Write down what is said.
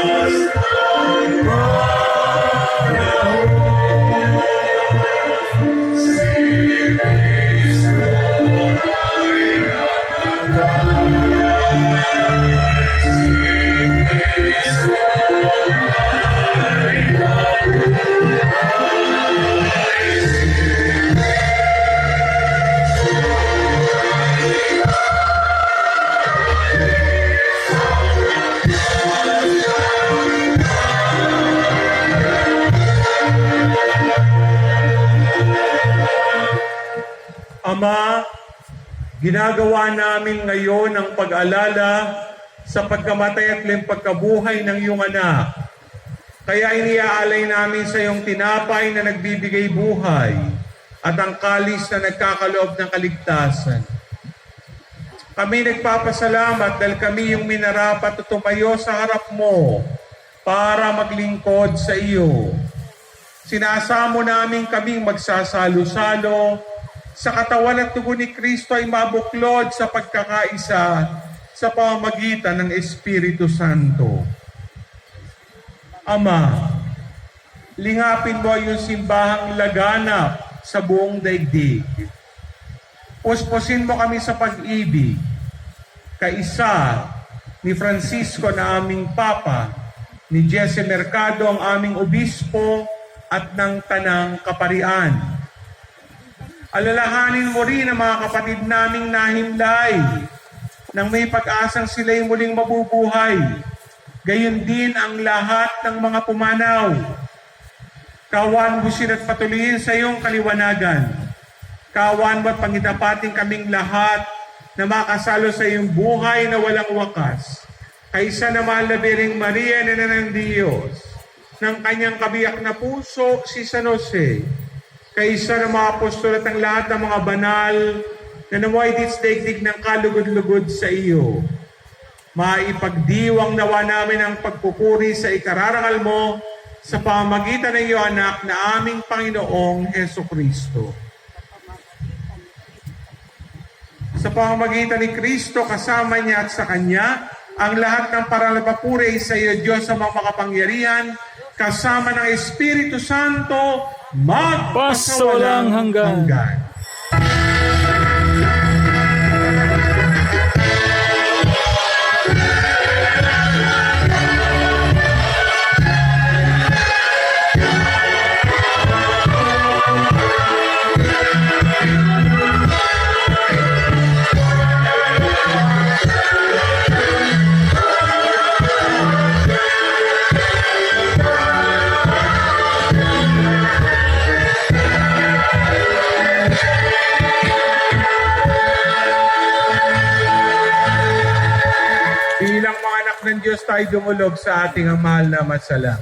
Thank you. Ginagawa namin ngayon ang pag-alala sa pagkamatay at pagkabuhay ng iyong anak. Kaya iniaalay namin sa iyong tinapay na nagbibigay buhay at ang kalis na nagkakaloob ng kaligtasan. Kami nagpapasalamat dahil kami yung minarapat at tumayo sa harap mo para maglingkod sa iyo. Sinasamo namin kaming magsasalo-salo sa katawan at tugon ni Kristo ay mabuklod sa pagkakaisa sa pamamagitan ng Espiritu Santo. Ama, lingapin mo yung simbahang laganap sa buong daigdig. Puspusin mo kami sa pag-ibig, kaisa ni Francisco na aming Papa, ni Jesse Mercado ang aming Obispo at ng Tanang Kaparian. Alalahanin mo rin ang mga kapatid naming nahimlay nang may pag-asang sila'y muling mabubuhay. Gayon din ang lahat ng mga pumanaw. Kawan mo sila at patuloyin sa iyong kaliwanagan. Kawan mo at pangitapating kaming lahat na makasalo sa iyong buhay na walang wakas. Kaysa na mahal na Biring Maria na ng Diyos, ng kanyang kabiyak na puso, si San Jose, kaysa ng mga apostol ang lahat ng mga banal na namuhay daigdig ng kalugod-lugod sa iyo. Maipagdiwang nawa namin ang pagpupuri sa ikararangal mo sa pamamagitan ng iyong anak na aming Panginoong Heso Kristo. Sa pamamagitan ni Kristo, kasama niya at sa Kanya, ang lahat ng paralapapuri sa iyo, Diyos sa mga makapangyarihan, kasama ng Espiritu Santo, magpasawalang Pasawalang hanggan. hanggan. Diyos tayo dumulog sa ating mahal na masalang.